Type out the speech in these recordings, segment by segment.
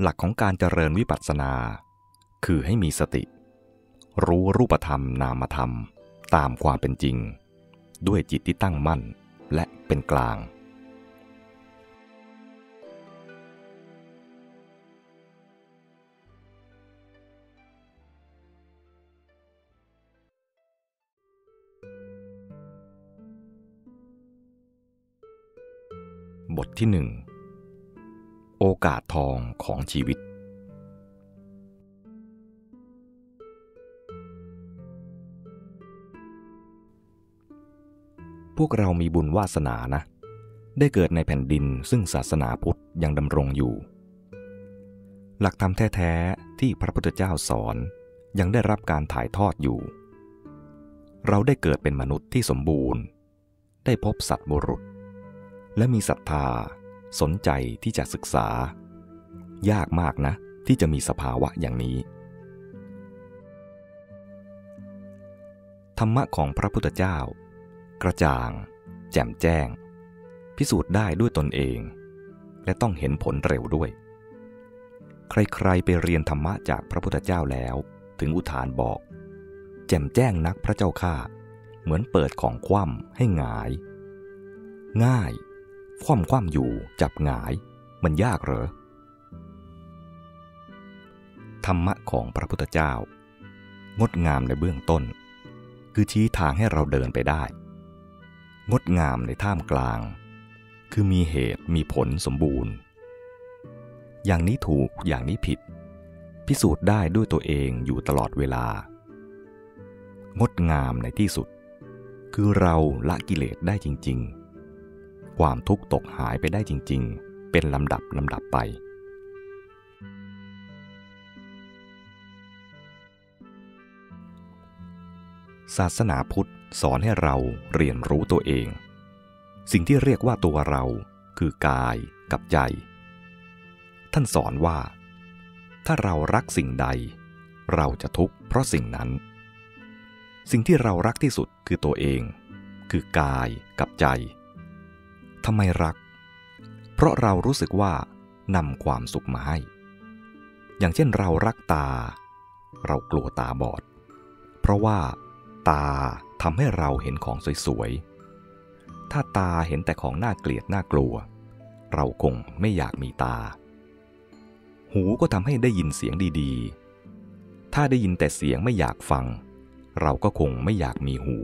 หลักของการเจริญวิปัสสนา คือให้มีสติ รู้รูปธรรมนามธรรม ตามความเป็นจริง ด้วยจิตที่ตั้งมั่นและเป็นกลาง บทที่หนึ่ง โอกาสทองของชีวิต พวกเรามีบุญวาสนานะ ได้เกิดในแผ่นดินซึ่งศาสนาพุทธยังดำรงอยู่ หลักธรรมแท้ๆที่พระพุทธเจ้าสอนยังได้รับการถ่ายทอดอยู่ เราได้เกิดเป็นมนุษย์ที่สมบูรณ์ ได้พบสัตว์บุรุษ และมีศรัทธา สนใจที่จะศึกษา ยากมากนะ ที่จะมีสภาวะอย่างนี้ ธรรมะของพระพุทธเจ้า กระจ่าง แจ่มแจ้ง พิสูจน์ได้ด้วยตนเอง และต้องเห็นผลเร็วด้วย ใครๆไปเรียนธรรมะจากพระพุทธเจ้าแล้ว ถึงอุทานบอก แจ่มแจ้งนักพระเจ้าข้าเหมือนเปิดของคว่ำให้หงาย ง่าย คว่ำคว่ำอยู่จับหงาย มันยากเหรอ ธรรมะของพระพุทธเจ้า งดงามในเบื้องต้น คือชี้ทางให้เราเดินไปได้ งดงามในท่ามกลาง คือมีเหตุมีผลสมบูรณ์ อย่างนี้ถูกอย่างนี้ผิด พิสูจน์ได้ด้วยตัวเองอยู่ตลอดเวลา งดงามในที่สุด คือเราละกิเลสได้จริง ๆ ความทุกข์ตกหายไปได้จริง ๆ เป็นลำดับลำดับไป ศาสนาพุทธสอนให้เราเรียนรู้ตัวเอง สิ่งที่เรียกว่าตัวเราคือกายกับใจ ท่านสอนว่า ถ้าเรารักสิ่งใด เราจะทุกข์เพราะสิ่งนั้น สิ่งที่เรารักที่สุดคือตัวเอง คือกายกับใจ ทำไมรัก เพราะเรารู้สึกว่านำความสุขมาให้ อย่างเช่นเรารักตา เรากลัวตาบอด เพราะว่า ตาทำให้เราเห็นของสวยๆ ถ้าตาเห็นแต่ของน่าเกลียดน่ากลัว เราคงไม่อยากมีตา หูก็ทำให้ได้ยินเสียงดีๆ ถ้าได้ยินแต่เสียงไม่อยากฟัง เราก็คงไม่อยากมีหู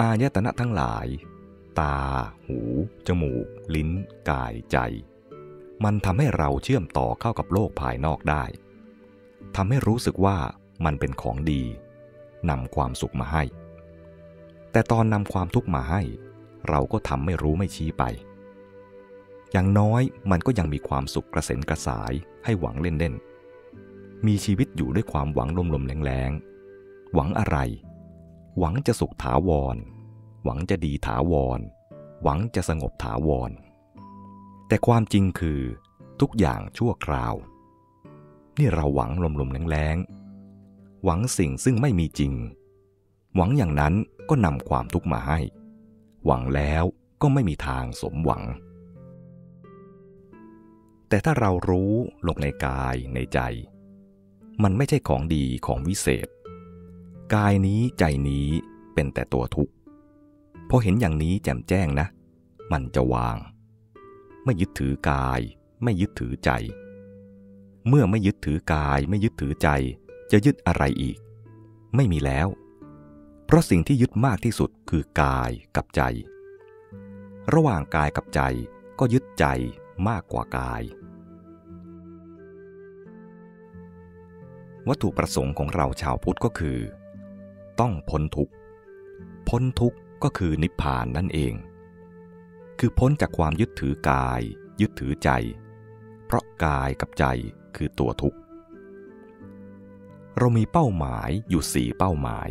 อายตนะทั้งหลาย ตา หู จมูก ลิ้น กายใจ มันทำให้เราเชื่อมต่อเข้ากับโลกภายนอกได้ทำให้รู้สึกว่ามันเป็นของดีนำความสุขมาให้ แต่ตอนนำความทุกข์มาให้ เราก็ทำไม่รู้ไม่ชี้ไป อย่างน้อยมันก็ยังมีความสุขกระเซ็นกระสายให้หวังเล่นๆ มีชีวิตอยู่ด้วยความหวังลมๆแรงๆ หวังอะไร หวังจะสุขถาวร หวังจะดีถาวร หวังจะสงบถาวร แต่ความจริงคือทุกอย่างชั่วคราว นี่เราหวังลมๆแรงๆหวังสิ่งซึ่งไม่มีจริง หวังอย่างนั้นก็นำความทุกข์มาให้ หวังแล้วก็ไม่มีทางสมหวัง แต่ถ้าเรารู้ลงในกายในใจ มันไม่ใช่ของดีของวิเศษ กายนี้ใจนี้เป็นแต่ตัวทุกข์ พอเห็นอย่างนี้แจ่มแจ้งนะ มันจะวาง ไม่ยึดถือกาย ไม่ยึดถือใจ เมื่อไม่ยึดถือกาย ไม่ยึดถือใจ จะยึดอะไรอีก ไม่มีแล้ว เพราะสิ่งที่ยึดมากที่สุดคือกายกับใจ ระหว่างกายกับใจก็ยึดใจมากกว่ากาย วัตถุประสงค์ของเราชาวพุทธก็คือ ต้องพ้นทุกข์ พ้นทุกข์ ก็คือนิพพานนั่นเอง คือพ้นจากความยึดถือกาย ยึดถือใจ เพราะกายกับใจคือตัวทุกข์ เรามีเป้าหมายอยู่สี่เป้าหมาย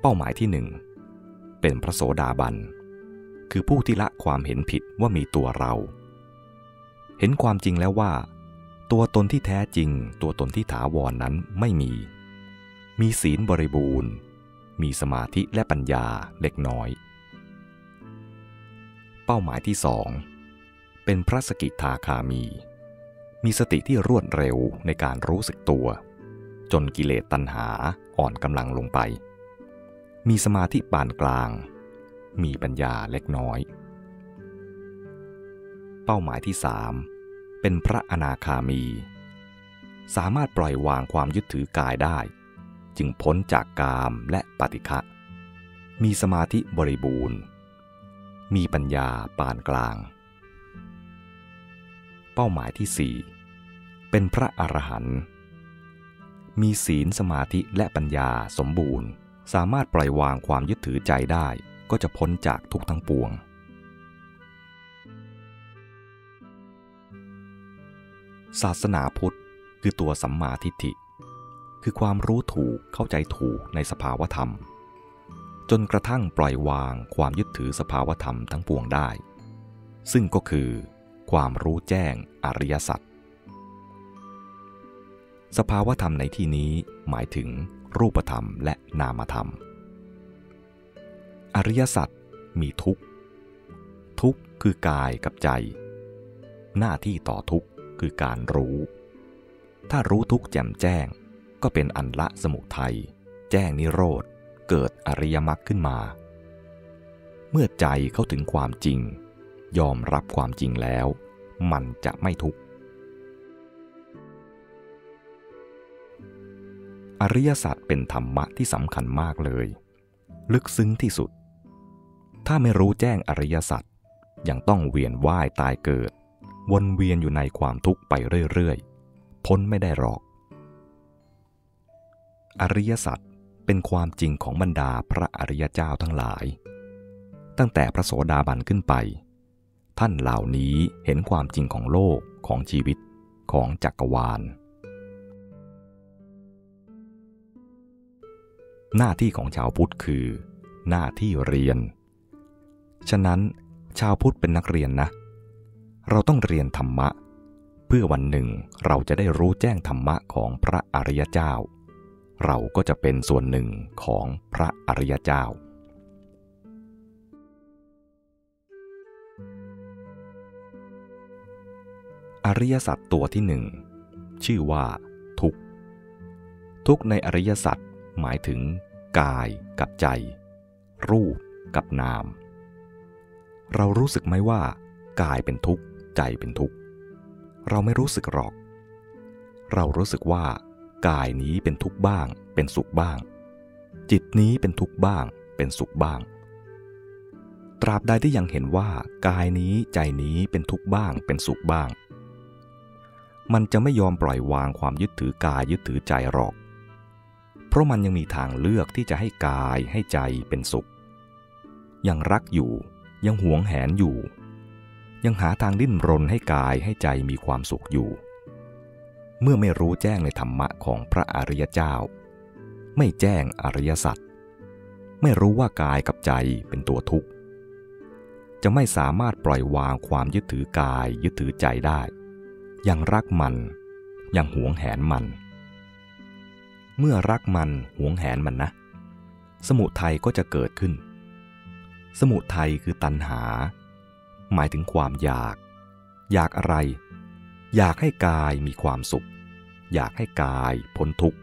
เป้าหมายที่หนึ่งเป็นพระโสดาบัน คือผู้ที่ละความเห็นผิดว่ามีตัวเรา เห็นความจริงแล้วว่า ตัวตนที่แท้จริง ตัวตนที่ถาวรนนั้นไม่มี มีศีลบริบูรณ์ มีสมาธิและปัญญาเล็กน้อย เป้าหมายที่สองเป็นพระสกิทาคามี มีสติที่รวดเร็วในการรู้สึกตัว จนกิเลสตัณหาอ่อนกำลังลงไป มีสมาธิปานกลาง มีปัญญาเล็กน้อย เป้าหมายที่สามเป็นพระอนาคามี สามารถปล่อยวางความยึดถือกายได้ จึงพ้นจากกามและปฏิฆะมีสมาธิบริบูรณ์ มีปัญญาปานกลาง เป้าหมายที่สี่เป็นพระอรหันต์มีศีลสมาธิและปัญญาสมบูรณ์ สามารถปล่อยวางความยึดถือใจได้ก็จะพ้นจากทุกทั้งปวง ศาสนาพุทธคือตัวสัมมาทิฏฐิ คือความรู้ถูกเข้าใจถูกในสภาวธรรม จนกระทั่งปล่อยวางความยึดถือสภาวธรรมทั้งปวงได้ ซึ่งก็คือ ความรู้แจ้งอริยสัจสภาวธรรมในที่นี้หมายถึงรูปธรรมและนามธรรม อริยสัจมีทุกข์ทุกข์คือกายกับใจ หน้าที่ต่อทุกข์คือการรู้ ถ้ารู้ทุกข์แจ่มแจ้ง ก็เป็นอันละสมุทัยแจ้งนิโรธ เกิดอริยมรรคขึ้นมา เมื่อใจเข้าถึงความจริง ยอมรับความจริงแล้ว มันจะไม่ทุกข์ อริยศาสัจเป็นธรรมะที่สำคัญมากเลย ลึกซึ้งที่สุด ถ้าไม่รู้แจ้งอริยสัจยังต้องเวียนว่ายตายเกิด วนเวียนอยู่ในความทุกข์ไปเรื่อยๆ พ้นไม่ได้หรอก อริยสัจเป็นความจริงของบรรดาพระอริยเจ้าทั้งหลาย ตั้งแต่พระโสดาบันขึ้นไป ท่านเหล่านี้เห็นความจริงของโลกของชีวิตของจักรวาล หน้าที่ของชาวพุทธคือ หน้าที่เรียน ฉะนั้นชาวพุทธเป็นนักเรียนนะ เราต้องเรียนธรรมะ เพื่อวันหนึ่งเราจะได้รู้แจ้งธรรมะของพระอริยเจ้า เราก็จะเป็นส่วนหนึ่งของพระอริยเจ้า อริยสัจตัวที่หนึ่งชื่อว่าทุกข์ทุกข์ในอริยสัจหมายถึงกายกับใจ รูปกับนาม เรารู้สึกไหมว่า กายเป็นทุกข์ ใจเป็นทุกข์ เราไม่รู้สึกหรอก เรารู้สึกว่า กายนี้เป็นทุกข์บ้าง เป็นสุขบ้าง จิตนี้เป็นทุกข์บ้าง เป็นสุขบ้าง ตราบใดที่ยังเห็นว่ากายนี้ใจนี้เป็นทุกข์บ้าง เป็นสุขบ้าง มันจะไม่ยอมปล่อยวางความยึดถือกายยึดถือใจหรอก เพราะมันยังมีทางเลือกที่จะให้กายให้ใจเป็นสุข ยังรักอยู่ ยังหวงแหนอยู่ ยังหาทางดิ้นรนให้กายให้ใจมีความสุขอยู่ เมื่อไม่รู้แจ้งในธรรมะของพระอริยเจ้า ไม่แจ้งอริยสัจไม่รู้ว่ากายกับใจเป็นตัวทุกข์ จะไม่สามารถปล่อยวางความยึดถือกายยึดถือใจได้ ยังรักมัน ยังหวงแหนมัน เมื่อรักมันหวงแหนมันนะ สมุทัยก็จะเกิดขึ้น สมุทัยคือตัณหา หมายถึงความอยาก อยากอะไร อยากให้กายมีความสุข อยากให้กายพ้นทุกข์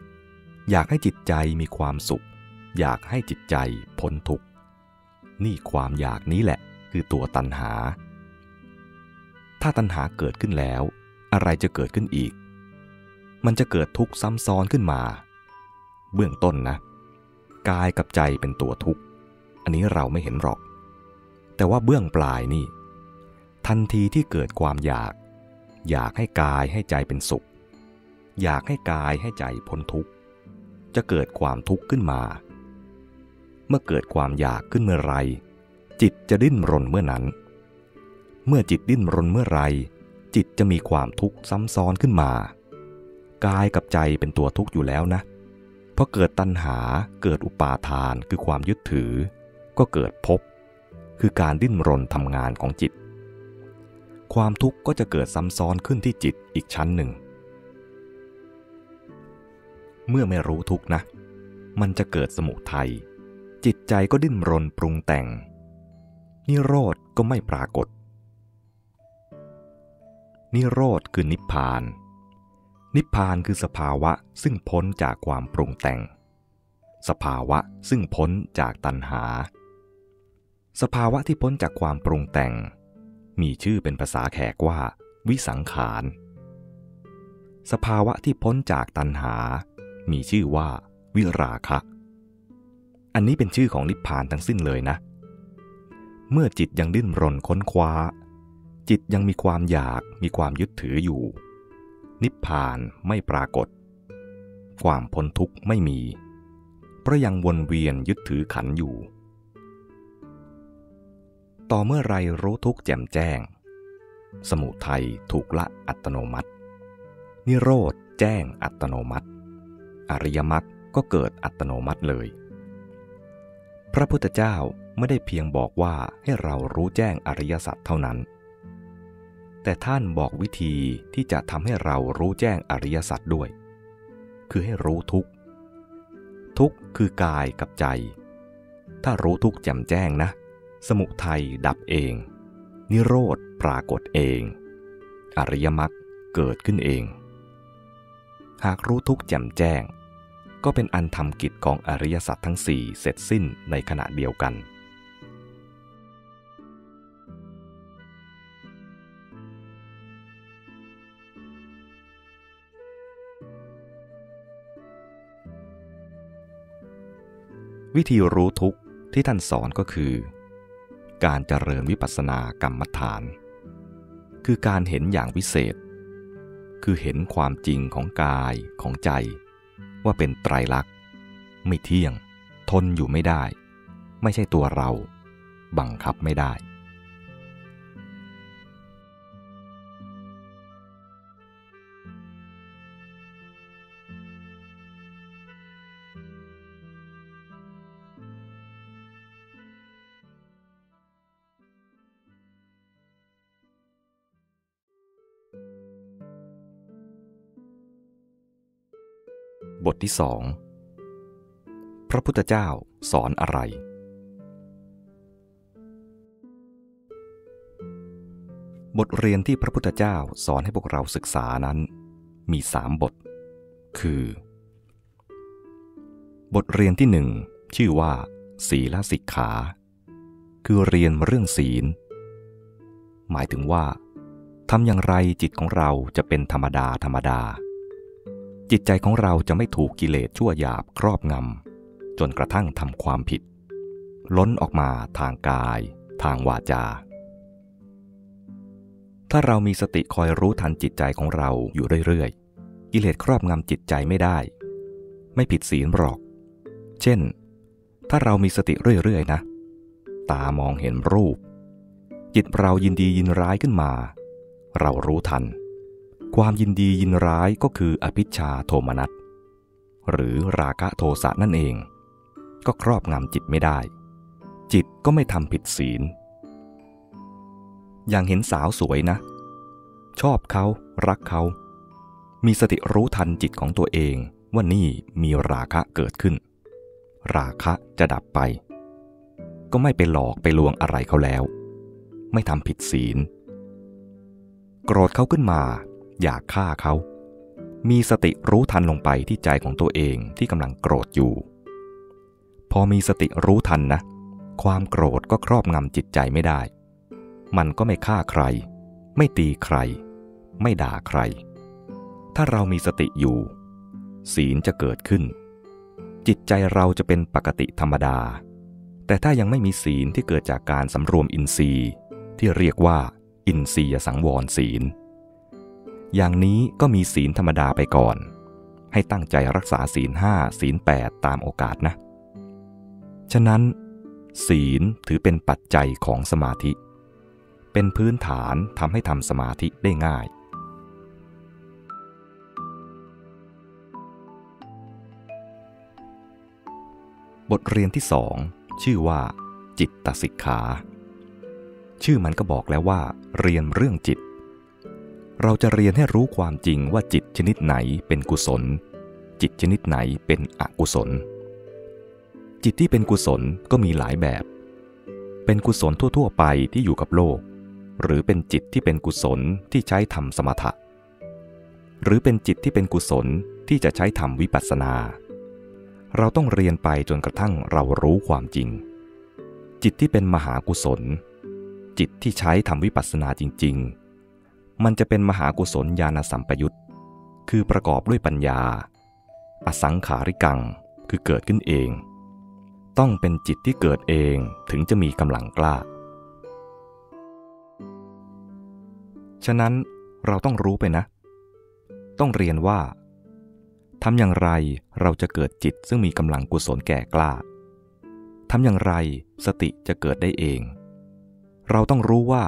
อยากให้จิตใจมีความสุข อยากให้จิตใจพ้นทุกข์ นี่ความอยากนี้แหละคือตัวตัณหา ถ้าตัณหาเกิดขึ้นแล้ว อะไรจะเกิดขึ้นอีก มันจะเกิดทุกข์ซ้ำซ้อนขึ้นมา เบื้องต้นนะ กายกับใจเป็นตัวทุกข์ อันนี้เราไม่เห็นหรอก แต่ว่าเบื้องปลายนี่ ทันทีที่เกิดความอยาก อยากให้กายให้ใจเป็นสุข อยากให้กายให้ใจพ้นทุกข์ จะเกิดความทุกข์ขึ้นมา เมื่อเกิดความอยากขึ้นเมื่อไร จิตจะดิ้นรนเมื่อนั้น เมื่อจิตดิ้นรนเมื่อไรจิตจะมีความทุกข์ซ้ำซ้อนขึ้นมา กายกับใจเป็นตัวทุกข์อยู่แล้วนะเพอเกิดตัณหาเกิดอุปาทานคือความยึดถือ ก็เกิดภพคือการดิ้นรนทำงานของจิต ความทุกข์ก็จะเกิดซ้ำซ้อนขึ้นที่จิตอีกชั้นหนึ่ง เมื่อไม่รู้ทุกข์นะ มันจะเกิดสมุทัยจิตใจก็ดิ้นรนปรุงแต่ง นิโรธก็ไม่ปรากฏ นิโรธคือนิพพาน นิพพานคือสภาวะซึ่งพ้นจากความปรุงแต่ง สภาวะซึ่งพ้นจากตัณหา สภาวะที่พ้นจากความปรุงแต่ง มีชื่อเป็นภาษาแขกว่า วิสังขาร สภาวะที่พ้นจากตัณหา มีชื่อว่า วิราคะ อันนี้เป็นชื่อของนิพพานทั้งสิ้นเลยนะ เมื่อจิตยังดิ้นรนค้นคว้า จิตยังมีความอยากมีความยึดถืออยู่ นิพพานไม่ปรากฏ ความพ้นทุกข์ไม่มี เพราะยังวนเวียนยึดถือขันอยู่ ต่อเมื่อไรรู้ทุกแจ่มแจ้ง สมุทัยถูกละอัตโนมัติ นิโรธแจ้งอัตโนมัติ อริยมรรคก็เกิดอัตโนมัติเลย พระพุทธเจ้าไม่ได้เพียงบอกว่าให้เรารู้แจ้งอริยสัจเท่านั้น แต่ท่านบอกวิธีที่จะทำให้เรารู้แจ้งอริยสัจด้วย คือให้รู้ทุกทุกคือกายกับใจ ถ้ารู้ทุกแจ่มแจ้งนะ สมุทัยดับเอง นิโรธปรากฏเอง อริยมรรคเกิดขึ้นเอง หากรู้ทุกข์แจ่มแจ้ง ก็เป็นอันทำกิจของอริยสัจทั้งสี่เสร็จสิ้นในขณะเดียวกัน วิธีรู้ทุกข์ที่ท่านสอนก็คือ การเจริญวิปัสสนากรรมฐาน คือการเห็นอย่างวิเศษ คือเห็นความจริงของกายของใจ ว่าเป็นไตรลักษณ์ ไม่เที่ยง ทนอยู่ไม่ได้ ไม่ใช่ตัวเรา บังคับไม่ได้ บทที่สองพระพุทธเจ้าสอนอะไร บทเรียนที่พระพุทธเจ้าสอนให้พวกเราศึกษานั้น มีสามบท คือ บทเรียนที่หนึ่งชื่อว่า ศีลสิกขา คือเรียนเรื่องศีล หมายถึงว่าทำอย่างไรจิตของเราจะเป็นธรรมดาธรรมดา จิตใจของเราจะไม่ถูกกิเลสชั่วหยาบครอบงำ จนกระทั่งทำความผิด ล้นออกมาทางกาย ทางวาจา ถ้าเรามีสติคอยรู้ทันจิตใจของเราอยู่เรื่อยๆ กิเลสครอบงำจิตใจไม่ได้ ไม่ผิดศีลหรอก เช่น ถ้าเรามีสติเรื่อยๆนะ ตามองเห็นรูป จิตเรายินดียินร้ายขึ้นมา เรารู้ทัน ความยินดียินร้ายก็คืออภิชาโทมนัสหรือราคะโทสะนั่นเอง ก็ครอบงำจิตไม่ได้ จิตก็ไม่ทำผิดศีล อย่างเห็นสาวสวยนะ ชอบเขารักเขา มีสติรู้ทันจิตของตัวเองว่านี่มีราคะเกิดขึ้น ราคะจะดับไป ก็ไม่ไปหลอกไปลวงอะไรเขาแล้ว ไม่ทำผิดศีล โกรธเขาขึ้นมา อยากฆ่าเขา มีสติรู้ทันลงไปที่ใจของตัวเองที่กำลังโกรธอยู่ พอมีสติรู้ทันนะ ความโกรธก็ครอบงำจิตใจไม่ได้ มันก็ไม่ฆ่าใคร ไม่ตีใคร ไม่ด่าใคร ถ้าเรามีสติอยู่ ศีลจะเกิดขึ้น จิตใจเราจะเป็นปกติธรรมดา แต่ถ้ายังไม่มีศีลที่เกิดจากการสำรวมอินทรีย์ ที่เรียกว่า อินทรียสังวรศีล อย่างนี้ก็มีศีลธรรมดาไปก่อน ให้ตั้งใจรักษาศีลห้าศีลแปดตามโอกาสนะ ฉะนั้น ศีลถือเป็นปัจจัยของสมาธิ เป็นพื้นฐานทำให้ทำสมาธิได้ง่ายบทเรียนที่สองชื่อว่า จิตตสิกขา ชื่อมันก็บอกแล้วว่า เรียนเรื่องจิต เราจะเรียนให้รู้ความจริงว่าจิตชนิดไหนเป็นกุศล จิตชนิดไหนเป็นอกุศล จิตที่เป็นกุศลก็มีหลายแบบ เป็นกุศลทั่ว ๆ ไปที่อยู่กับโลก หรือเป็นจิตที่เป็นกุศลที่ใช้ทำสมถะ หรือเป็นจิตที่เป็นกุศลที่จะใช้ทำวิปัสสนา เราต้องเรียนไปจนกระทั่งเรารู้ความจริง จิตที่เป็นมหากุศล จิตที่ใช้ทำวิปัสสนาจริง ๆ มันจะเป็นมหากุศลญาณสัมปยุตคือประกอบด้วยปัญญา อสังขาริกัง คือเกิดขึ้นเอง ต้องเป็นจิตที่เกิดเองถึงจะมีกำลังกล้า ฉะนั้นเราต้องรู้ไปนะ ต้องเรียนว่าทำอย่างไรเราจะเกิดจิตซึ่งมีกำลังกุศลแก่กล้าทำอย่างไรสติจะเกิดได้เอง เราต้องรู้ว่า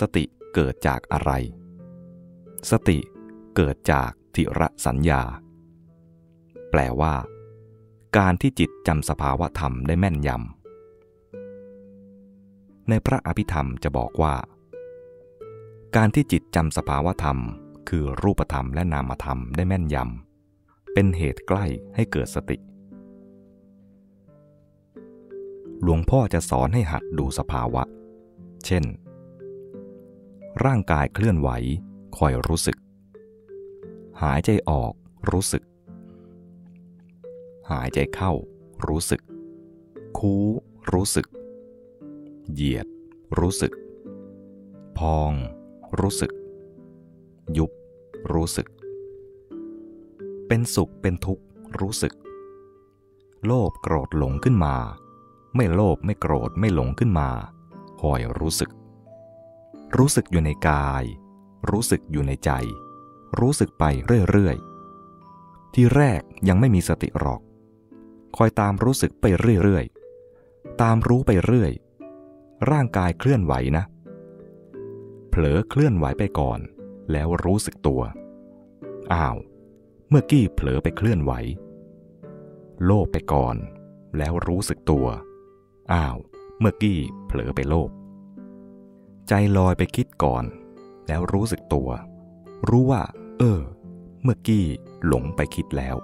สติเกิดจากอะไร สติเกิดจากทิระสัญญา แปลว่า การที่จิตจำสภาวะธรรมได้แม่นยำ ในพระอภิธรรมจะบอกว่า การที่จิตจำสภาวะธรรม คือรูปธรรมและนามธรรมได้แม่นยำ เป็นเหตุใกล้ให้เกิดสติ หลวงพ่อจะสอนให้หัดดูสภาวะ เช่น ร่างกายเคลื่อนไหว คอยรู้สึก หายใจออกรู้สึก หายใจเข้ารู้สึก คู้รู้สึก เหยียดรู้สึก พอง รู้สึก ยุบ รู้สึก เป็นสุขเป็นทุกข์รู้สึก โลภโกรธหลงขึ้นมา ไม่โลภไม่โกรธไม่หลงขึ้นมาคอยรู้สึก รู้สึกอยู่ในกาย รู้สึกอยู่ในใจ รู้สึกไปเรื่อยๆ ที่แรกยังไม่มีสติหรอก คอยตามรู้สึกไปเรื่อยๆ ตามรู้ไปเรื่อย ร่างกายเคลื่อนไหวนะ เผลอเคลื่อนไหวไปก่อน แล้วรู้สึกตัว อ้าว เมื่อกี้เผลอไปเคลื่อนไหว โลภไปก่อน แล้วรู้สึกตัว อ้าว เมื่อกี้เผลอไปโลภใจลอยไปคิดก่อน แล้วรู้สึกตัว รู้ว่า เออ เมื่อกี้หลงไปคิดแล้ว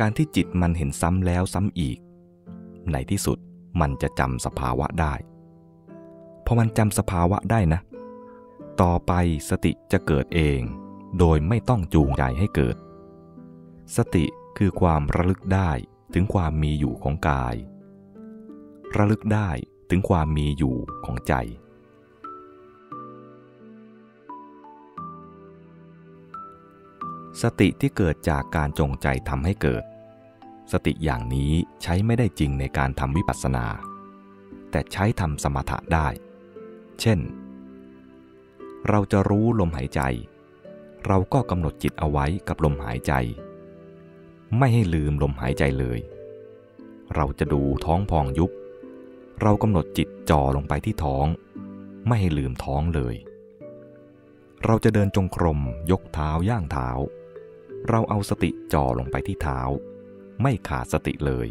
การที่จิตมันเห็นซ้ำแล้วซ้ำอีก ในที่สุดมันจะจำสภาวะได้ พอมันจำสภาวะได้นะ ต่อไปสติจะเกิดเอง โดยไม่ต้องจูงใจให้เกิด สติคือความระลึกได้ถึงความมีอยู่ของกาย ระลึกได้ถึงความมีอยู่ของใจ สติที่เกิดจากการจงใจทำให้เกิด สติอย่างนี้ใช้ไม่ได้จริงในการทำวิปัสสนา แต่ใช้ทำสมถะได้ เช่น เราจะรู้ลมหายใจ เราก็กำหนดจิตเอาไว้กับลมหายใจ ไม่ให้ลืมลมหายใจเลย เราจะดูท้องพองยุบ เรากำหนดจิตจ่อลงไปที่ท้อง ไม่ให้ลืมท้องเลยเราจะเดินจงกรมยกเท้าย่างเท้า เราเอาสติจ่อลงไปที่เท้า ไม่ขาดสติเลย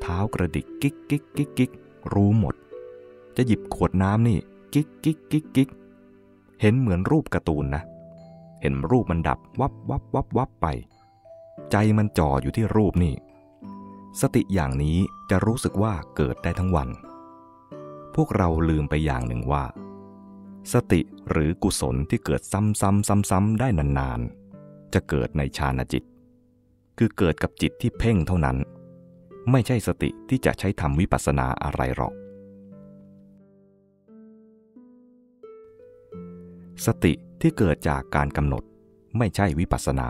เท้ากระดิกกิ๊กกิ๊กกิ๊กกิ๊กรู้หมด จะหยิบขวดน้ำนี่กิ๊กกิ๊กกิ๊กกิ๊กเห็นเหมือนรูปการ์ตูนนะ เห็นรูปมันดับวับวับวับวับไป ใจมันจ่ออยู่ที่รูปนี่ สติอย่างนี้จะรู้สึกว่าเกิดได้ทั้งวัน พวกเราลืมไปอย่างหนึ่งว่า สติหรือกุศลที่เกิดซ้ำๆๆๆได้นานๆ จะเกิดในฌานจิต คือเกิดกับจิตที่เพ่งเท่านั้น ไม่ใช่สติที่จะใช้ทำวิปัสสนาอะไรหรอก สติที่เกิดจากการกำหนดไม่ใช่วิปัสสนา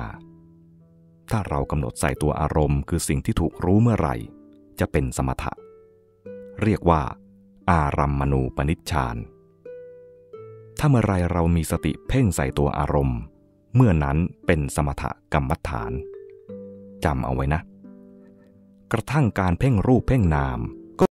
ถ้าเรากำหนดใส่ตัวอารมณ์คือสิ่งที่ถูกรู้เมื่อไหร่ จะเป็นสมถะ เรียกว่า อารัมมณูปนิชฌานถ้าเมื่อไรเรามีสติเพ่งใส่ตัวอารมณ์ เมื่อนั้นเป็นสมถกรรมฐานจำเอาไว้นะ กระทั่งการเพ่งรูปเพ่งนาม